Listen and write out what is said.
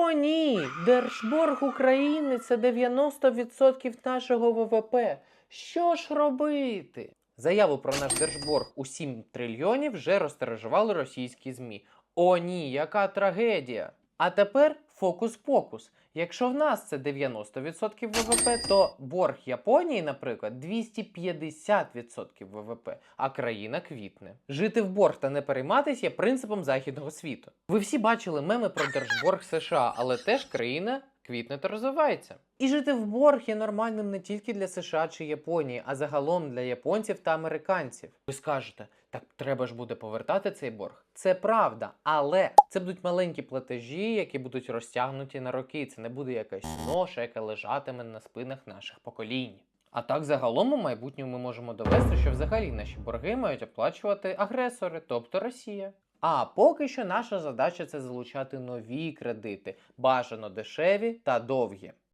О, ні! Держборг України це 90% нашого ВВП. Що ж робити? Заяву про наш держборг у 7 трильйонів вже розтережували російські ЗМІ. О, ні, яка трагедія! А тепер фокус-покус. Якщо в нас це 90% ВВП, то борг Японії, наприклад, 250% ВВП, а країна квітне. Жити в борг та не перейматись є принципом західного світу. Ви всі бачили меми про держборг США, але теж країна квітне та розвивається. І жити в борг є нормальним не тільки для США чи Японії, а загалом для японців та американців. Ви скажете, так треба ж буде повертати цей борг. Це правда, але це будуть маленькі платежі, які будуть розтягнуті на роки. Це не буде якась ноша, яка лежатиме на спинах наших поколінь. А так, загалом у майбутньому ми можемо довести, що взагалі наші борги мають оплачувати агресори, тобто Росія. А поки що наша задача це залучати нові кредити, бажано дешеві та довгі.